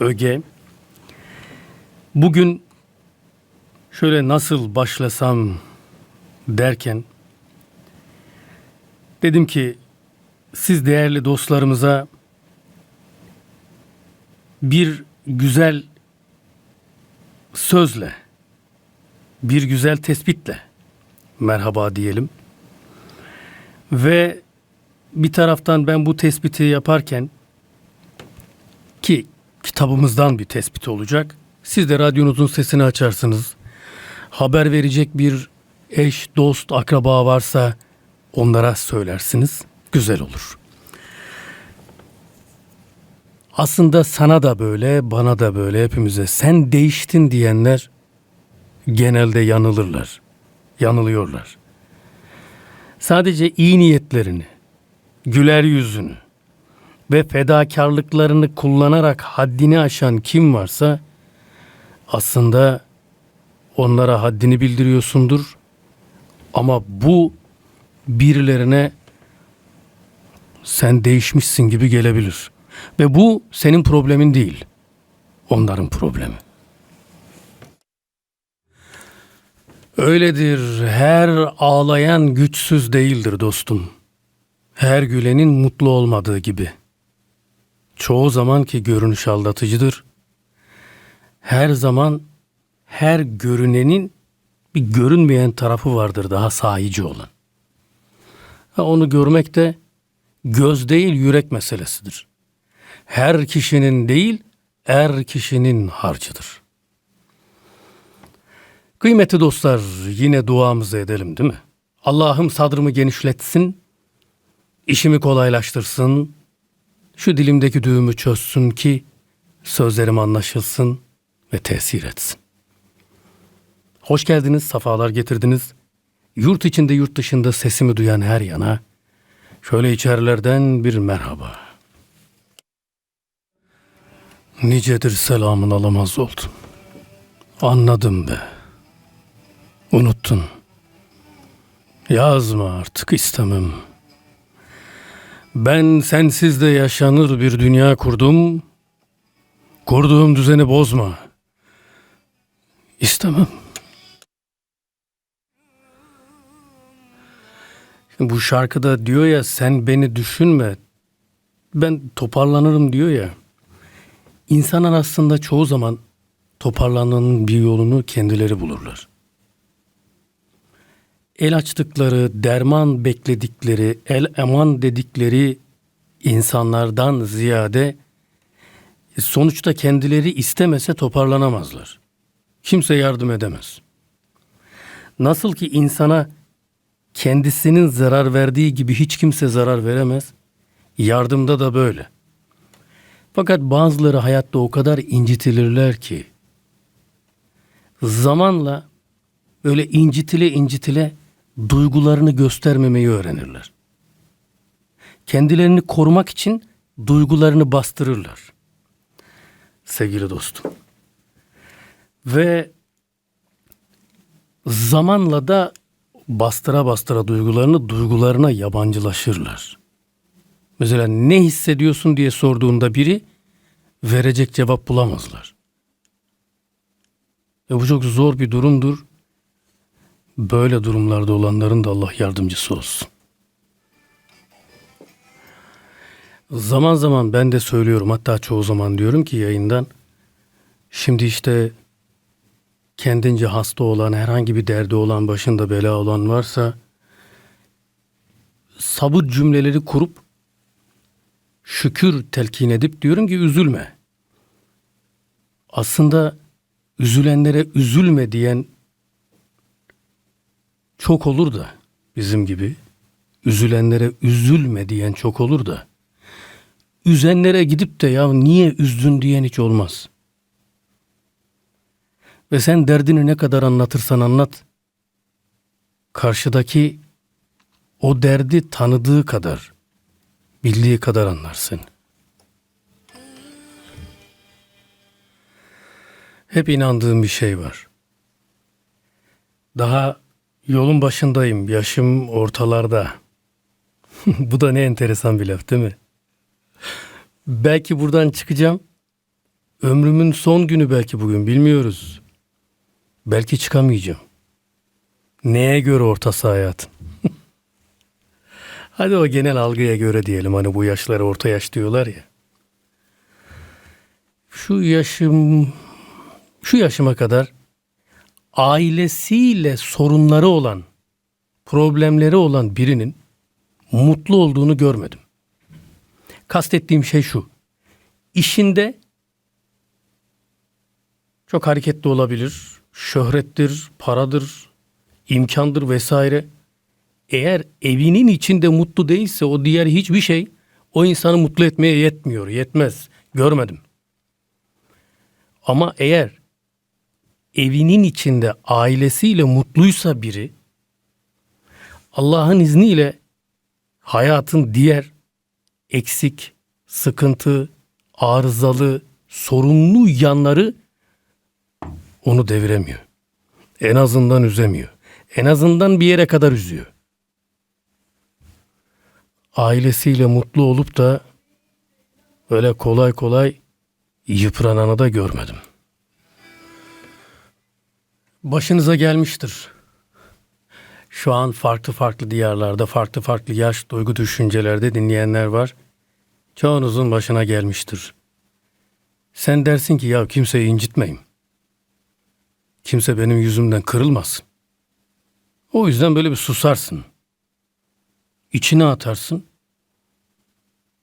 Öge. Bugün şöyle nasıl başlasam derken dedim ki siz değerli dostlarımıza bir güzel sözle, bir güzel tespitle merhaba diyelim. Ve bir taraftan ben bu tespiti yaparken ki kitabımızdan bir tespit olacak. Siz de radyonuzun sesini açarsınız. Haber verecek bir eş, dost, akraba varsa onlara söylersiniz. Güzel olur. Aslında sana da böyle, bana da böyle hepimize sen değiştin diyenler genelde yanılırlar. Yanılıyorlar. Sadece iyi niyetlerini, güler yüzünü ve fedakarlıklarını kullanarak haddini aşan kim varsa aslında onlara haddini bildiriyorsundur. Ama bu birilerine sen değişmişsin gibi gelebilir. Ve bu senin problemin değil. Onların problemi. Öyledir. Her ağlayan güçsüz değildir dostum. Her gülenin mutlu olmadığı gibi. Çoğu zaman ki görünüş aldatıcıdır. Her zaman her görünenin bir görünmeyen tarafı vardır daha sahici olan. Ha, onu görmek de göz değil yürek meselesidir. Her kişinin değil er kişinin harcıdır. Kıymetli dostlar yine duamızı edelim değil mi? Allah'ım sadrımı genişletsin, işimi kolaylaştırsın, şu dilimdeki düğümü çözsün ki sözlerim anlaşılsın ve tesir etsin. Hoş geldiniz, safalar getirdiniz. Yurt içinde yurt dışında sesimi duyan her yana şöyle içerilerden bir merhaba. Nicedir selamın alamaz oldum. Anladım be. Unuttun. Yazma artık istemem. Ben sensiz de yaşanır bir dünya kurdum. Kurduğum düzeni bozma. İstemem. Bu şarkıda diyor ya sen beni düşünme. Ben toparlanırım diyor ya. İnsanlar aslında çoğu zaman toparlanmanın bir yolunu kendileri bulurlar. El açtıkları, derman bekledikleri, el eman dedikleri insanlardan ziyade sonuçta kendileri istemese toparlanamazlar. Kimse yardım edemez. Nasıl ki insana kendisinin zarar verdiği gibi hiç kimse zarar veremez, yardımda da böyle. Fakat bazıları hayatta o kadar incitilirler ki zamanla öyle incitile incitile duygularını göstermemeyi öğrenirler. Kendilerini korumak için duygularını bastırırlar. Sevgili dostum. Ve zamanla da bastıra bastıra duygularını duygularına yabancılaşırlar. Mesela ne hissediyorsun diye sorduğunda biri verecek cevap bulamazlar. Ve bu çok zor bir durumdur. Böyle durumlarda olanların da Allah yardımcısı olsun. Zaman zaman ben de söylüyorum hatta çoğu zaman diyorum ki yayından şimdi işte kendince hasta olan herhangi bir derdi olan başında bela olan varsa sabır cümleleri kurup şükür telkin edip diyorum ki üzülme. Aslında üzülenlere üzülme diyen çok olur da bizim gibi üzülenlere üzülme diyen çok olur da üzenlere gidip de ya niye üzdün diyen hiç olmaz. Ve sen derdini ne kadar anlatırsan anlat karşıdaki o derdi tanıdığı kadar bildiği kadar anlarsın. Hep inandığım bir şey var. Daha yolun başındayım, yaşım ortalarda. Bu da ne enteresan bir laf değil mi? Belki buradan çıkacağım. Ömrümün son günü belki bugün bilmiyoruz. Belki çıkamayacağım. Neye göre ortası hayatın? Hadi o genel algıya göre diyelim hani bu yaşlara orta yaş diyorlar ya. Şu yaşım şu yaşıma kadar ailesiyle sorunları olan, problemleri olan birinin mutlu olduğunu görmedim. Kastettiğim şey şu. İşinde çok hareketli olabilir, şöhrettir, paradır, imkandır vesaire. Eğer evinin içinde mutlu değilse o diğer hiçbir şey o insanı mutlu etmeye yetmiyor, yetmez. Görmedim. Ama eğer evinin içinde ailesiyle mutluysa biri Allah'ın izniyle hayatın diğer eksik, sıkıntı, arızalı, sorunlu yanları onu deviremiyor. En azından üzemiyor. En azından bir yere kadar üzüyor. Ailesiyle mutlu olup da öyle kolay kolay yıprananı da görmedim. Başınıza gelmiştir. Şu an farklı farklı diyarlarda, farklı farklı yaş, duygu, düşüncelerde dinleyenler var. Çoğunuzun başına gelmiştir. Sen dersin ki ya kimseyi incitmeyim. Kimse benim yüzümden kırılmasın. O yüzden böyle bir susarsın. İçine atarsın.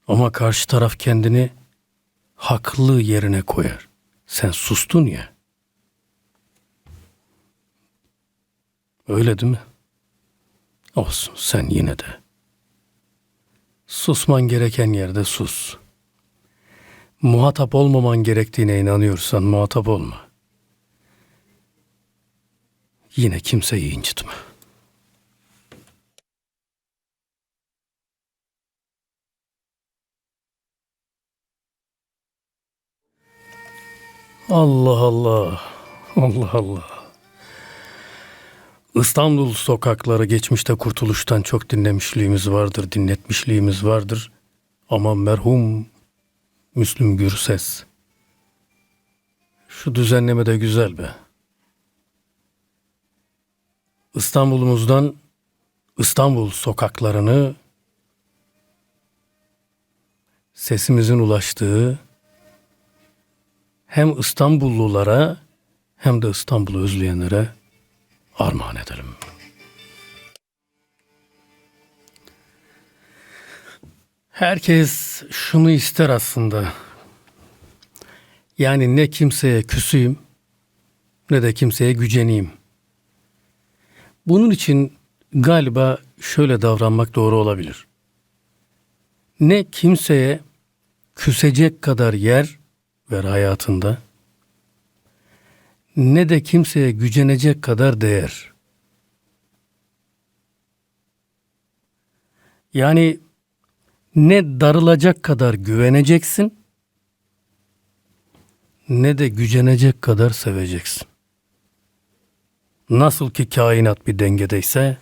Ama karşı taraf kendini haklı yerine koyar. Sen sustun ya. Öyle değil mi? Olsun sen yine de. Susman gereken yerde sus. Muhatap olmaman gerektiğine inanıyorsan muhatap olma. Yine kimseyi incitme. Allah Allah. Allah Allah. İstanbul sokakları geçmişte kurtuluştan çok dinlemişliğimiz vardır, dinletmişliğimiz vardır. Ama merhum Müslüm Gürses. Şu düzenleme de güzel be. İstanbul'umuzdan İstanbul sokaklarını sesimizin ulaştığı hem İstanbullulara hem de İstanbul'u özleyenlere armağan edelim. Herkes şunu ister aslında. Yani ne kimseye küseyim ne de kimseye güceneyim. Bunun için galiba şöyle davranmak doğru olabilir. Ne kimseye küsecek kadar yer ver hayatında ne de kimseye gücenecek kadar değer. Yani ne darılacak kadar güveneceksin ne de gücenecek kadar seveceksin. Nasıl ki kainat bir dengedeyse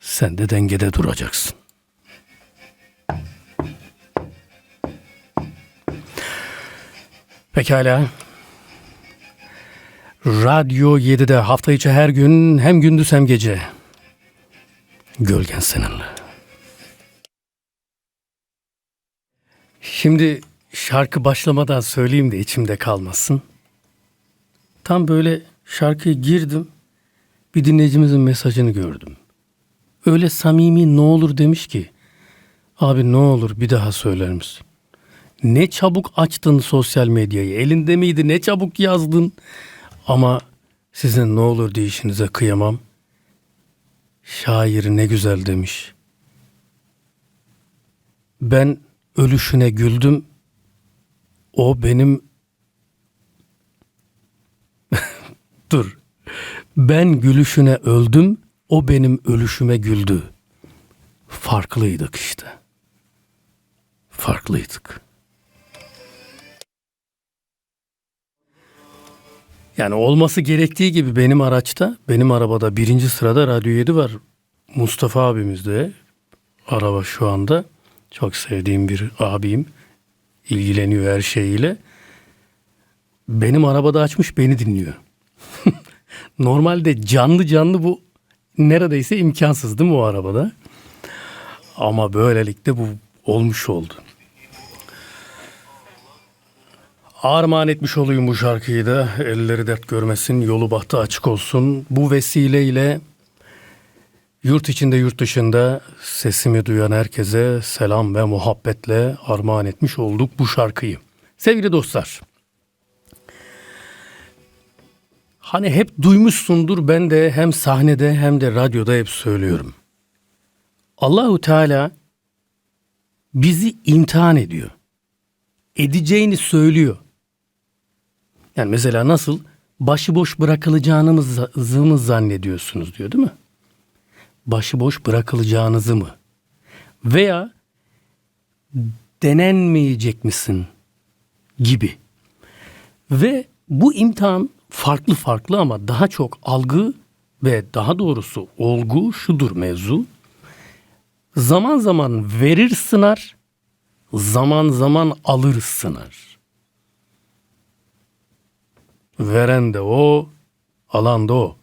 sen de dengede duracaksın. Pekala. Radyo 7'de hafta içi her gün hem gündüz hem gece. Gölgen seninle. Şimdi şarkı başlamadan söyleyeyim de içimde kalmasın. Tam böyle şarkıya girdim. Bir dinleyicimizin mesajını gördüm. Öyle samimi ne olur demiş ki. Abi ne olur bir daha söyler misin? Ne çabuk açtın sosyal medyayı. Elinde miydi? Ne çabuk yazdın. Ama sizin ne olur deyişinize kıyamam. Şair ne güzel demiş. Ben ölüşüne güldüm. O benim Dur. Ben gülüşüne öldüm. O benim ölüşüme güldü. Farklıydık işte. Farklıydık. Yani olması gerektiği gibi benim araçta, benim arabada birinci sırada Radyo 7 var. Mustafa abimiz de araba şu anda. Çok sevdiğim bir abim. ilgileniyor her şeyiyle. Benim arabada açmış beni dinliyor. Normalde canlı canlı bu neredeyse imkansız değil mi o arabada? Ama böylelikle bu olmuş oldu. Armağan etmiş olayım bu şarkıyı da. Elleri dert görmesin, yolu bahtı açık olsun. Bu vesileyle yurt içinde yurt dışında sesimi duyan herkese selam ve muhabbetle armağan etmiş olduk bu şarkıyı. Sevgili dostlar. Hani hep duymuşsundur ben de hem sahnede hem de radyoda hep söylüyorum. Allahu Teala bizi imtihan ediyor. Edeceğini söylüyor. Yani mesela nasıl başıboş bırakılacağınızı mı zannediyorsunuz diyor değil mi? Başıboş bırakılacağınızı mı? Veya denenmeyecek misin gibi. Ve bu imtihan farklı farklı ama daha çok algı ve daha doğrusu olgu şudur mevzu. Zaman zaman verir sınar, zaman zaman alır sınar. Veren de o, alan da o.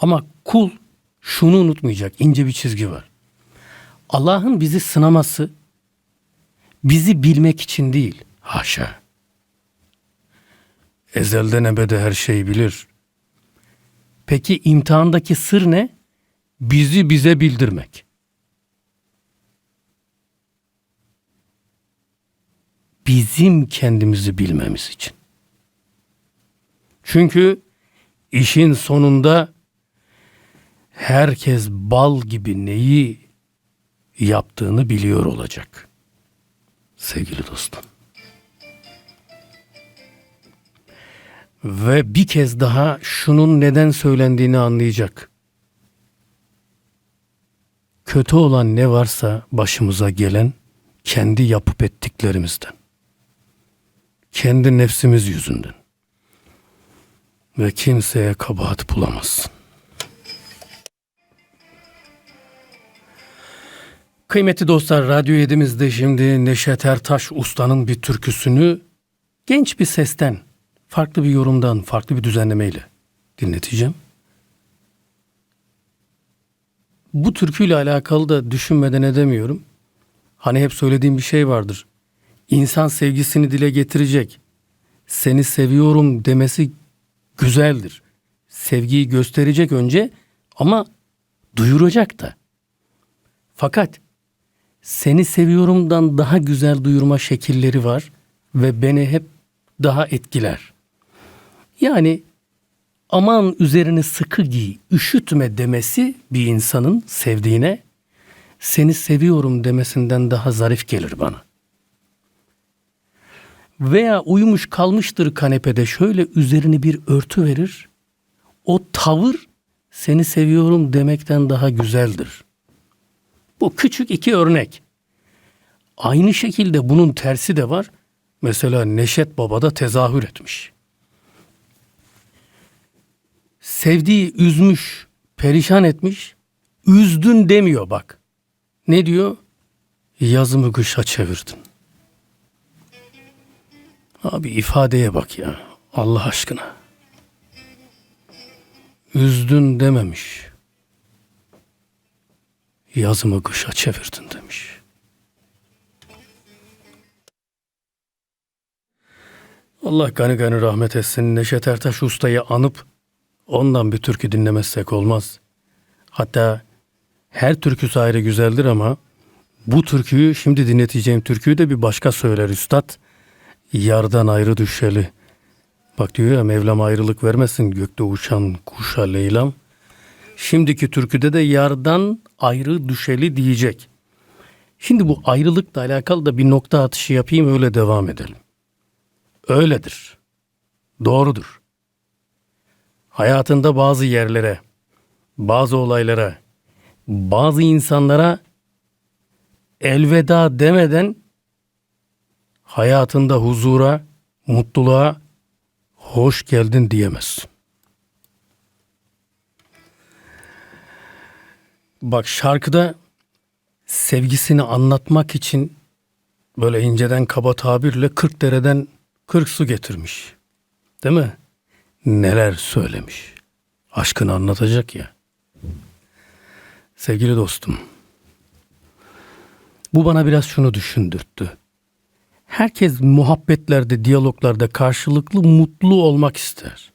Ama kul şunu unutmayacak, ince bir çizgi var. Allah'ın bizi sınaması bizi bilmek için değil, haşa. Ezelden ebede her şeyi bilir. Peki imtihandaki sır ne? Bizi bize bildirmek. Bizim kendimizi bilmemiz için. Çünkü işin sonunda herkes bal gibi neyi yaptığını biliyor olacak. Sevgili dostum. Ve bir kez daha şunun neden söylendiğini anlayacak. Kötü olan ne varsa başımıza gelen kendi yapıp ettiklerimizden. Kendi nefsimiz yüzünden. Ve kimseye kabahat bulamazsın. Kıymetli dostlar, Radyo 7'mizde şimdi Neşet Ertaş Usta'nın bir türküsünü genç bir sesten farklı bir yorumdan, farklı bir düzenlemeyle dinleteceğim. Bu türküyle alakalı da düşünmeden edemiyorum. Hani hep söylediğim bir şey vardır. İnsan sevgisini dile getirecek. Seni seviyorum demesi güzeldir. Sevgiyi gösterecek önce ama duyuracak da. Fakat seni seviyorumdan daha güzel duyurma şekilleri var ve beni hep daha etkiler. Yani aman üzerini sıkı giy, üşütme demesi bir insanın sevdiğine seni seviyorum demesinden daha zarif gelir bana. Veya uyumuş kalmıştır kanepede şöyle üzerini bir örtü verir. O tavır seni seviyorum demekten daha güzeldir. Bu küçük iki örnek. Aynı şekilde bunun tersi de var. Mesela Neşet Baba da tezahür etmiş sevdiği üzmüş, perişan etmiş, üzdün demiyor bak. Ne diyor? Yazımı kışa çevirdin. Abi ifadeye bak ya. Allah aşkına. Üzdün dememiş. Yazımı kışa çevirdin demiş. Allah gani gani rahmet etsin. Neşet Ertaş Usta'yı anıp Ondan bir türkü dinlemezsek olmaz. Hatta her türküsü ayrı güzeldir ama bu türküyü şimdi dinleteceğim türküyü de bir başka söyler üstad. Yardan ayrı düşeli. Bak diyor ya Mevlam ayrılık vermesin gökte uçan kuşa Leylam. Şimdiki türküde de yardan ayrı düşeli diyecek. Şimdi bu ayrılıkla alakalı da bir nokta atışı yapayım öyle devam edelim. Öyledir. Doğrudur hayatında bazı yerlere, bazı olaylara, bazı insanlara elveda demeden hayatında huzura, mutluluğa hoş geldin diyemezsin. Bak şarkıda sevgisini anlatmak için böyle inceden kaba tabirle 40 dereden 40 su getirmiş. Değil mi? Neler söylemiş. Aşkını anlatacak ya. Sevgili dostum. Bu bana biraz şunu düşündürttü. Herkes muhabbetlerde, diyaloglarda karşılıklı mutlu olmak ister.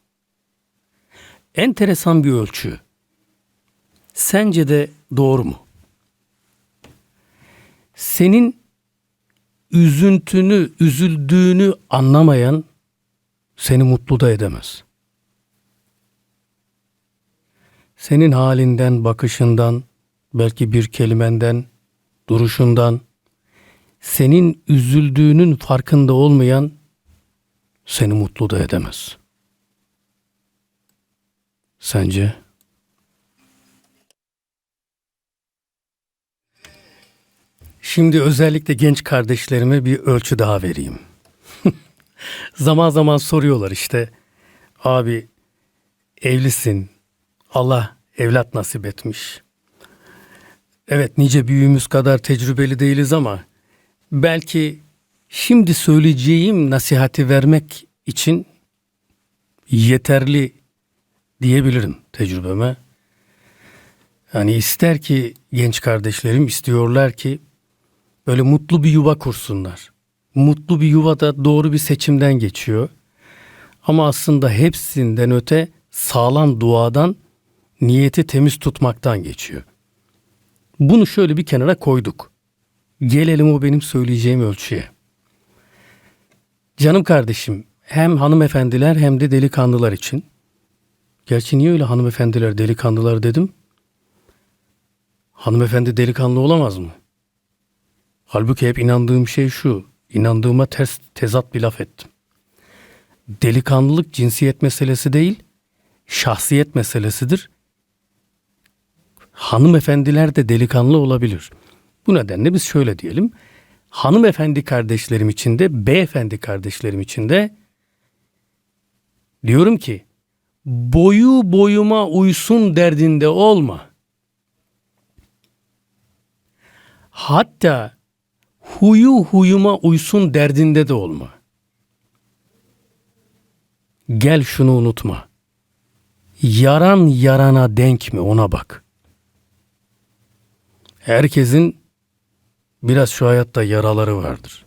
Enteresan bir ölçü. Sence de doğru mu? Senin üzüntünü, üzüldüğünü anlamayan seni mutlu da edemez. Senin halinden, bakışından, belki bir kelimenden, duruşundan, senin üzüldüğünün farkında olmayan seni mutlu da edemez. Sence? Şimdi özellikle genç kardeşlerime bir ölçü daha vereyim. zaman zaman soruyorlar işte, abi evlisin, Allah evlat nasip etmiş. Evet nice büyüğümüz kadar tecrübeli değiliz ama belki şimdi söyleyeceğim nasihati vermek için yeterli diyebilirim tecrübeme. Yani ister ki genç kardeşlerim istiyorlar ki böyle mutlu bir yuva kursunlar. Mutlu bir yuva da doğru bir seçimden geçiyor. Ama aslında hepsinden öte sağlam duadan, niyeti temiz tutmaktan geçiyor. Bunu şöyle bir kenara koyduk. Gelelim o benim söyleyeceğim ölçüye. Canım kardeşim, hem hanımefendiler hem de delikanlılar için. Gerçi niye öyle hanımefendiler, delikanlılar dedim? Hanımefendi delikanlı olamaz mı? Halbuki hep inandığım şey şu. İnandığıma ters tezat bir laf ettim. Delikanlılık cinsiyet meselesi değil, şahsiyet meselesidir. Hanımefendiler de delikanlı olabilir. Bu nedenle biz şöyle diyelim. Hanımefendi kardeşlerim için de, beyefendi kardeşlerim için de diyorum ki boyu boyuma uysun derdinde olma. Hatta huyu huyuma uysun derdinde de olma. Gel şunu unutma. Yaran yarana denk mi ona bak. Herkesin biraz şu hayatta yaraları vardır.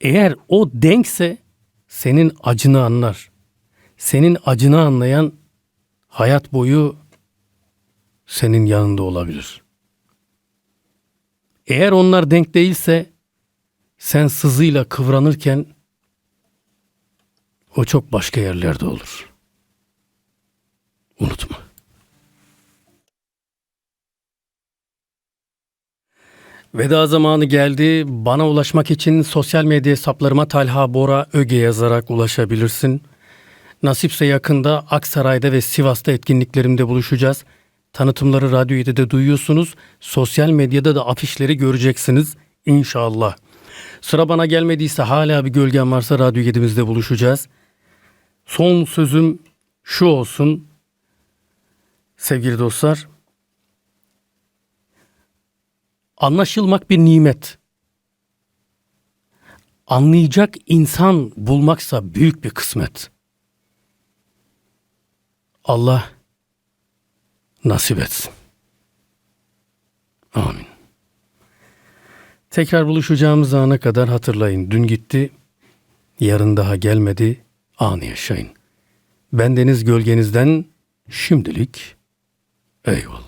Eğer o denkse senin acını anlar. Senin acını anlayan hayat boyu senin yanında olabilir.'' Eğer onlar denk değilse sen sızıyla kıvranırken o çok başka yerlerde olur. Unutma. Veda zamanı geldi. Bana ulaşmak için sosyal medya hesaplarıma Talha Bora Öge yazarak ulaşabilirsin. Nasipse yakında Aksaray'da ve Sivas'ta etkinliklerimde buluşacağız. Tanıtımları Radyo 7'de duyuyorsunuz. Sosyal medyada da afişleri göreceksiniz inşallah. Sıra bana gelmediyse hala bir gölgem varsa Radyo 7'mizde buluşacağız. Son sözüm şu olsun. Sevgili dostlar. Anlaşılmak bir nimet. Anlayacak insan bulmaksa büyük bir kısmet. Allah nasip etsin. Amin. Tekrar buluşacağımız ana kadar hatırlayın. Dün gitti, yarın daha gelmedi, anı yaşayın. Bendeniz gölgenizden şimdilik eyvallah.